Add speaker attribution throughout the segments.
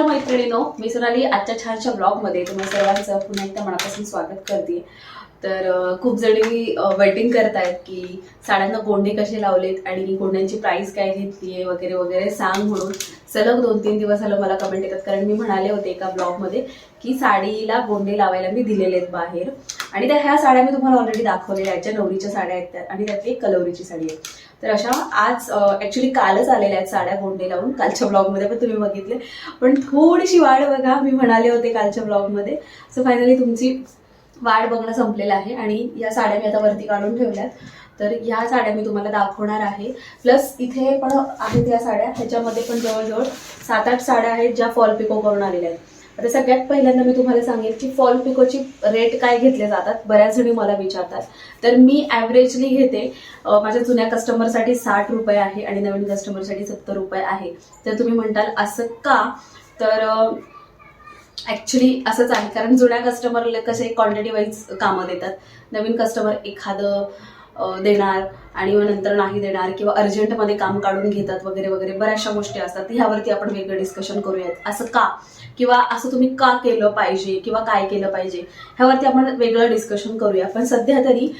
Speaker 1: नमस्कार मैत्रिणीनो मी सोनाली आजच्या छानशा ब्लॉगमध्ये तुम्हा सर्वांचं पुन्हा एकदा मनापासून स्वागत करते. तर खूप जणी वेटिंग करतायत की साड्यांना गोंडे कसे लावलेत आणि गोंड्यांची प्राईस काय घेतली आहे वगैरे वगैरे सांग म्हणून सलग दोन तीन दिवस झालं मला कमेंट येतात. कारण मी म्हणाले होते एका ब्लॉगमध्ये की साडीला गोंडे लावायला मी दिलेले आहेत बाहेर. आणि त्या ह्या साड्या मी तुम्हाला ऑलरेडी दाखवलेल्या आहेत. ज्या नवरीच्या साड्या आहेत त्या. आणि त्यातली एक कलवरीची साडी आहे. तर अशा आज ऍक्च्युली कालच आलेल्या आहेत साड्या गोंडे लावून कालच्या ब्लॉगमध्ये पण तुम्ही बघितले. पण थोडीशी वाढ बघा मी म्हणाले होते कालच्या ब्लॉगमध्ये सो फायनली तुमची वाढ बघणं संपलेलं आहे आणि या साड्या मी आता वरती काढून ठेवल्यात. तर ह्या साड्या मी तुम्हाला दाखवणार आहे. प्लस इथे पण आहेत या साड्या ह्याच्यामध्ये पण जवळजवळ सात आठ साड्या आहेत ज्या फॉल पिको करून आलेल्या आहेत. आता सगळ्यात पहिल्यांदा मी तुम्हाला सांगेन की फॉल पिकोची रेट काय घेतले जातात बऱ्याच जणी मला विचारतात. तर मी ॲव्हरेजली घेते. माझ्या जुन्या कस्टमरसाठी साठ रुपये आहे आणि नवीन कस्टमरसाठी सत्तर रुपये आहे. तर तुम्ही म्हणताल असं का? तर ॲक्च्युली असंच आहे कारण जुन्या कस्टमरला कसे क्वांटिटी वाईज कामं देतात. नवीन कस्टमर एखादं देणार आणि मग नंतर नाही देणार किंवा अर्जंटमध्ये काम काढून घेतात वगैरे वगैरे बऱ्याचशा गोष्टी असतात. ह्यावरती आपण वेगळं डिस्कशन करूयात. असं का? किंवा असं तुम्ही का केलं पाहिजे किंवा काय केलं पाहिजे? ह्यावरती आपण वेगळं डिस्कशन करूया. पण सध्या तरी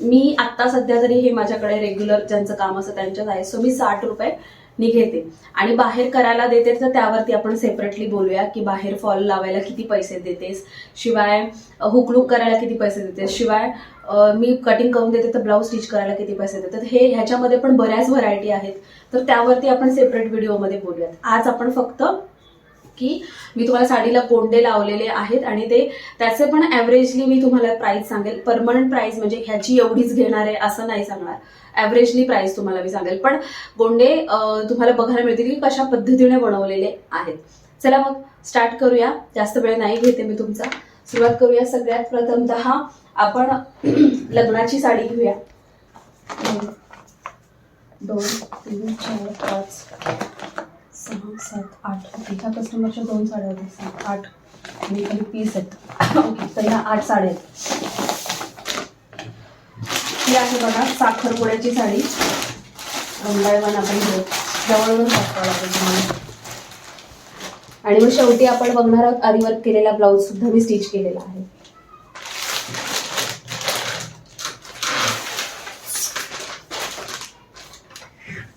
Speaker 1: मी आत्ता सध्या तरी हे माझ्याकडे रेग्युलर ज्यांचं काम असतं त्यांच्याच आहे. सो मी साठ रुपये घेते. आणि बाहेर करायला देते तर त्यावरती आपण सेपरेटली बोलूया की बाहेर फॉल लावायला किती पैसे देतेस. शिवाय हुकलूक करायला किती पैसे देतेस. शिवाय मी कटिंग करून देते तर ब्लाऊज स्टिच करायला किती पैसे देते. तर हे ह्याच्यामध्ये पण बऱ्याच व्हरायटी आहेत. तर त्यावरती आपण सेपरेट व्हिडिओमध्ये बोलूयात. आज आपण फक्त की मी तुम्हाला साडीला कोंडे लावलेले आहेत आणि ते त्याचे पण ॲव्हरेजली मी तुम्हाला प्राईस सांगेल. परमनंट प्राईस म्हणजे ह्याची एवढीच घेणार आहे असं नाही सांगणार. ॲव्हरेजली प्राईस तुम्हाला मी सांगेल. पण गोंडे तुम्हाला बघायला मिळतील की कशा पद्धतीने बनवलेले आहेत. चला मग स्टार्ट करूया. जास्त वेळ नाही घेते मी तुमचा. सुरुवात करूया सगळ्यात प्रथमतः आपण लग्नाची साडी घेऊया. दोन तीन चार पाच. सात आठ. ओके ह्या कस्टमरच्या दोन साड्या होत्या. सात आठ. आणि काही पीस आहेत. ओके तर ह्या आठ साड्या आहेत. ही आहे बघा साखरपुड्याची साडी. वन वन आपण घेऊ. जवळजवळ दाखवावं लागेल तुम्हाला. आणि मग शेवटी आपण बघणार आहोत आरीवर्क केलेला ब्लाऊज सुद्धा मी स्टिच केलेला आहे.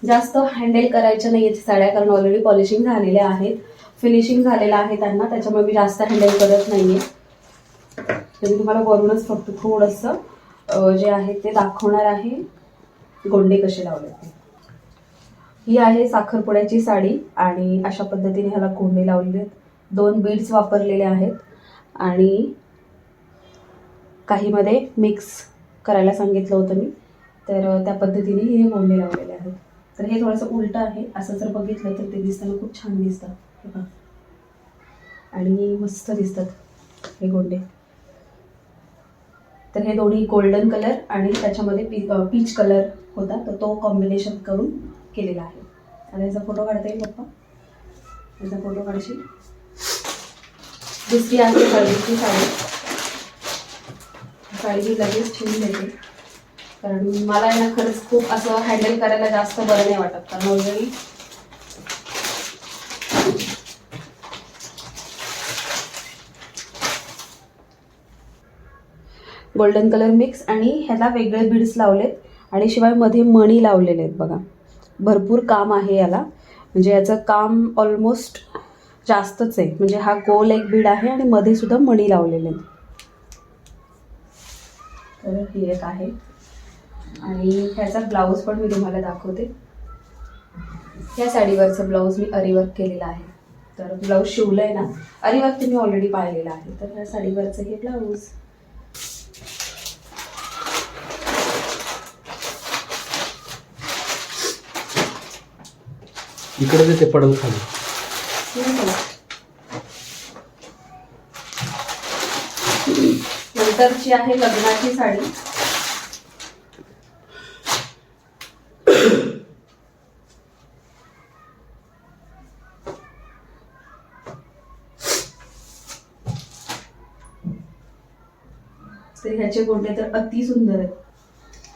Speaker 1: जास्त हँडल करायच्या नाही आहेत साड्या कारण ऑलरेडी पॉलिशिंग झालेल्या आहेत. फिनिशिंग झालेलं आहे त्यांना त्याच्यामुळे मी जास्त हँडल करत नाहीये. तर मी तुम्हाला वरूनच फक्त थोडंसं जे आहे ते दाखवणार आहे. गोंडे कसे लावले ते. ही आहे साखरपुड्याची साडी आणि अशा पद्धतीने ह्याला गोंडे लावलेले आहेत. दोन बीड्स वापरलेले आहेत. आणि काहीमध्ये मिक्स करायला सांगितलं होतं मी. तर त्या पद्धतीने हे गोंडे लावलेले आहेत. तर हे थोडंसं उलटं आहे. असं जर बघितलं तर ते दिसताना खूप छान दिसतं. आणि मस्त दिसतात हे गोंडे. तर हे दोन्ही गोल्डन कलर आणि त्याच्यामध्ये पी पीच कलर होता. तर तो कॉम्बिनेशन करून केलेला आहे. आणि याचा फोटो काढता येईल पप्पा. याचा फोटो काढशील? दुसरी आहे हळदीची साडी. साडी ही लगेच ठेवून देते कारण मला यांना ना खरंच खूप असं हँडल करायला जास्त बरं नाही वाटत. कारण ऑलरेडी गोल्डन कलर मिक्स आणि ह्याला वेगळे बीड्स लावलेत. आणि शिवायमध्ये मणी लावलेले आहेत बघा. भरपूर काम आहे याला. म्हणजे याचं काम ऑलमोस्ट जास्तच आहे. म्हणजे हा गोल एक बीड आहे आणि मध्ये सुद्धा मणी लावलेले आहेत. तर ही एक आहे. आणि ह्याचा ब्लाऊज पण मी तुम्हाला दाखवते. ह्या साडीवरचं ब्लाऊज मी अरिवर्क केलेला आहे. तर ब्लाऊज शिवलंय ना अरिवर्क तुम्ही ऑलरेडी पाहिलेलं आहे. तर ह्या साडीवरचं हे ब्लाऊज.
Speaker 2: इकडे ते पडल खाली.
Speaker 1: नंतरची आहे लग्नाची साडी. तर ह्याचे गोंडे तर अति सुंदर आहेत.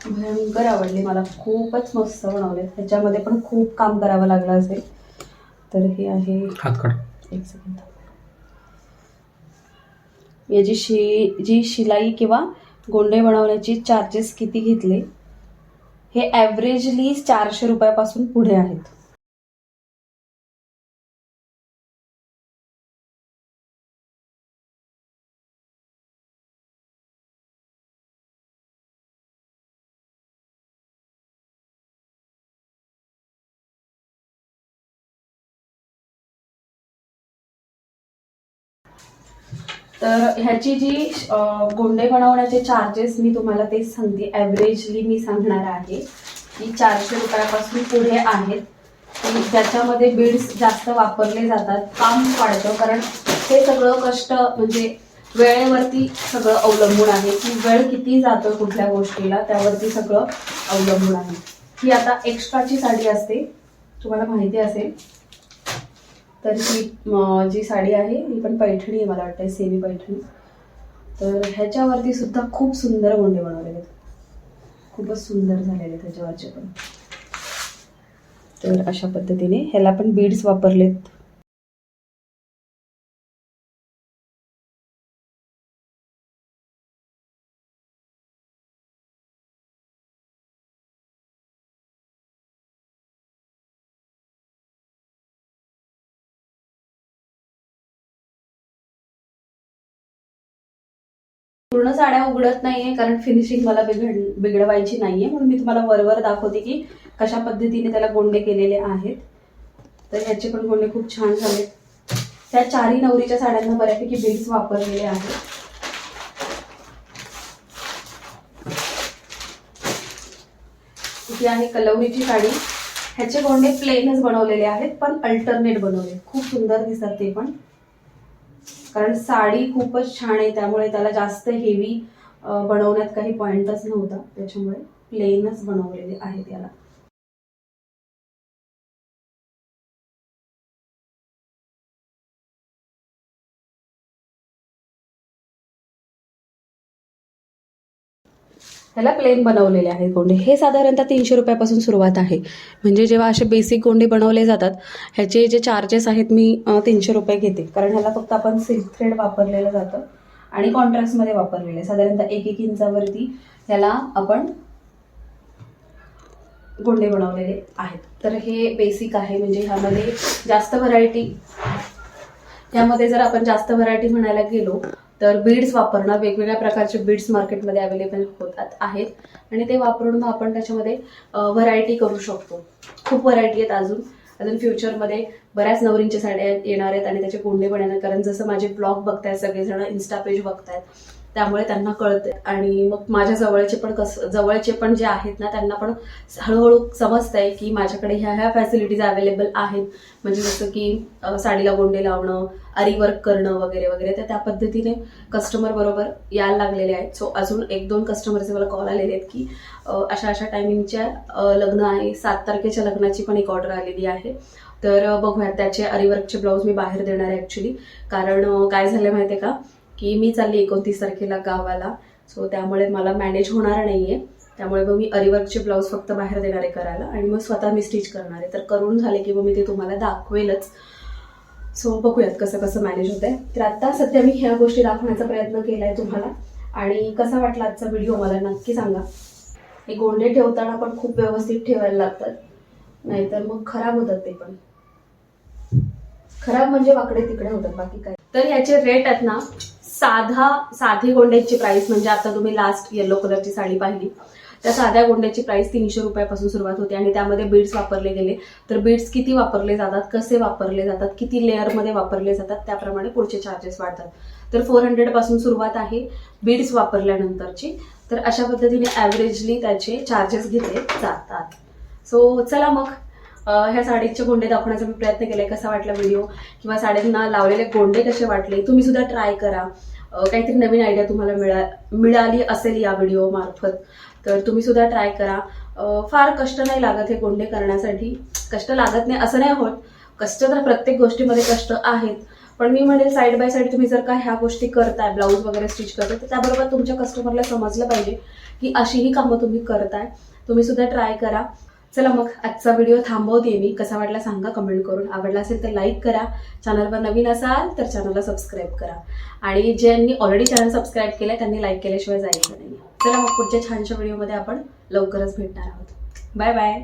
Speaker 1: भयंकर आवडले मला. खूपच मस्त बनवले. ह्याच्यामध्ये पण खूप काम करावं लागलं असेल. तर हे आहे एक सेकंद याची शि जी शिलाई किंवा गोंडे बनवण्याची चार्जेस किती घेतले हे ॲव्हरेजली चारशे रुपयापासून पुढे आहेत. तर ह्याची जी गोंडे बनवण्याचे चार्जेस मी तुम्हाला तेच सांगते ॲव्हरेजली मी सांगणार आहे. की चारशे रुपयापासून पुढे आहेत. त्याच्यामध्ये बीड्स जास्त वापरले जातात काम वाढतं. कारण हे सगळं कष्ट म्हणजे वेळेवरती सगळं अवलंबून आहे. की वेळ किती जातो कुठल्या गोष्टीला त्यावरती सगळं अवलंबून आहे. ही आता एक्स्ट्राची साडी असते. तुम्हाला माहिती असेल तर ही जी साडी आहे ही पण पैठणी आहे मला वाटतं सेमी पैठणी. तर ह्याच्यावरती सुद्धा खूप सुंदर गोंडे बनवलेले आहेत. खूपच सुंदर झालेले आहेत ह्याच्यावरचे पण. तर अशा पद्धतीने ह्याला पण बीड्स वापरलेत. पूर्ण साड्या उघडत नाहीये कारण फिनिशिंग मला बिघड बिघडवायची नाहीये. म्हणून मी तुम्हाला वरवर दाखवते की कशा पद्धतीने त्याला गोंडे केलेले आहेत. तर ह्याचे पण गोंडे खूप छान झालेत त्या चारही नवरीच्या साड्यांना बऱ्यापैकी बिल्स वापरलेले आहेत. ही आहे कलवरीची साडी. ह्याचे गोंडे प्लेनच बनवलेले आहेत पण अल्टरनेट बनवले. खूप सुंदर दिसतात ते पण. कारण साडी खूपच छान आहे त्यामुळे त्याला जास्त हेवी बनवण्यात काही पॉइंटच नव्हता. त्याच्यामुळे प्लेनच बनवलेले आहेत त्याला ह्याला प्लेन बनवलेले आहेत गोंडे हे साधारणतः तीनशे रुपयापासून सुरुवात आहे. म्हणजे जेव्हा असे बेसिक गोंडे बनवले जातात ह्याचे जे चार्जेस आहेत मी तीनशे रुपये घेते. कारण ह्याला फक्त आपण सिल्क थ्रेड वापरलेलं जातं आणि कॉन्ट्रास्टमध्ये वापरलेले साधारणतः एक एक इंचावरती ह्याला आपण गोंडे बनवलेले आहेत. तर हे बेसिक आहे. म्हणजे ह्यामध्ये जास्त व्हरायटी यामध्ये जर आपण जास्त व्हरायटी म्हणायला गेलो तर बीड्स वापरणं वेगवेगळ्या प्रकारचे बीड्स मार्केटमध्ये अवेलेबल होतात आहेत. आणि ते वापरून मग आपण त्याच्यामध्ये व्हरायटी करू शकतो. खूप व्हरायटी आहेत अजून. अजून फ्युचरमध्ये बऱ्याच नवरींच्या साड्या येणार आहेत आणि त्याचे कोंडे पण येणार कारण जसं माझे ब्लॉग बघतायत सगळेजण इन्स्टा पेज बघतायत त्यामुळे त्यांना कळते आणि मग माझ्या जवळचे पण कस जवळचे पण जे आहेत ना त्यांना पण हळूहळू समजतंय की माझ्याकडे ह्या ह्या फॅसिलिटीज अवेलेबल आहेत. म्हणजे जसं की साडीला गोंडे लावणं आरी वर्क करणं वगैरे वगैरे तर त्या पद्धतीने कस्टमर बरोबर यायला लागलेले आहेत. सो अजून एक दोन कस्टमरचे मला कॉल आलेले आहेत की अशा अशा टायमिंगच्या लग्न आहे. सात तारखेच्या लग्नाची पण एक ऑर्डर आलेली आहे. तर बघूया त्याचे अरिवर्कचे ब्लाऊज मी बाहेर देणार आहे ॲक्च्युली कारण काय झालं माहिती आहे का? की मी चालली एकोणतीस तारखेला गावाला. सो त्यामुळे मला मॅनेज होणार नाही आहे त्यामुळे मग मी अरिवर्कचे ब्लाऊज फक्त बाहेर देणार आहे करायला आणि मग स्वतः मी स्टिच करणार आहे. तर करून झाले की मग मी ते तुम्हाला दाखवेलच. सो बघूयात कसं कसं मॅनेज होत आहे तर आता सध्या मी ह्या गोष्टी दाखवण्याचा प्रयत्न केला आहे तुम्हाला. आणि कसा वाटला आजचा व्हिडिओ मला नक्की सांगा. हे गोंडे ठेवताना पण खूप व्यवस्थित ठेवायला लागतात. नाहीतर मग खराब होतात ते पण. खराब म्हणजे वाकडे तिकडे होतात बाकी काय तर याचे रेट आहेत ना साधा साधी गोंड्याची प्राइस म्हणजे आता तुम्ही लास्ट येलो कलरची साडी पाहिली. त्या साध्या गोंड्याची प्राइस तीनशे रुपयापासून सुरुवात होते आणि त्यामध्ये बीड्स वापरले गेले. तर बीड्स किती वापरले जातात कसे वापरले जातात किती लेअरमध्ये वापरले जातात त्याप्रमाणे पुढचे चार्जेस वाढतात. तर फोर हंड्रेडपासून सुरुवात आहे बीड्स वापरल्यानंतरची. तर अशा पद्धतीने ॲव्हरेजली त्याचे चार्जेस घेतले जातात. सो चला मग. ह्या साडीचे गोंडे दाखवण्याचा मी प्रयत्न केलाय कसा वाटला व्हिडिओ किंवा साड्यांना लावलेले गोंडे कसे वाटले? तुम्ही सुद्धा ट्राय करा. काहीतरी नवीन आयडिया तुम्हाला मिळा मिळाली असेल या व्हिडिओ मार्फत तर तुम्ही सुद्धा ट्राय करा. फार कष्ट नाही लागत हे गोंडे करण्यासाठी. कष्ट लागत नाही असं नाही होत. कष्ट तर प्रत्येक गोष्टीमध्ये कष्ट आहेत. पण मी म्हणेल साईड बाय साईड तुम्ही जर का ह्या गोष्टी करताय ब्लाऊज वगैरे स्टिच करताय तर त्याबरोबर तुमच्या कस्टमरला समजलं पाहिजे की अशीही कामं तुम्ही करताय. तुम्ही सुद्धा ट्राय करा. चला मग आजचा व्हिडिओ थांबवते मी. कसा वाटला सांगा कमेंट करून. आवडला असेल तर लाईक करा. चॅनलवर नवीन असाल तर चॅनलला सबस्क्राईब करा. आणि ज्यांनी ऑलरेडी चॅनल सबस्क्राईब केलंय त्यांनी लाईक केल्याशिवाय जायचं नाही. चला मग पुढच्या छानशा व्हिडिओमध्ये आपण लवकरच भेटणार आहोत. Bye bye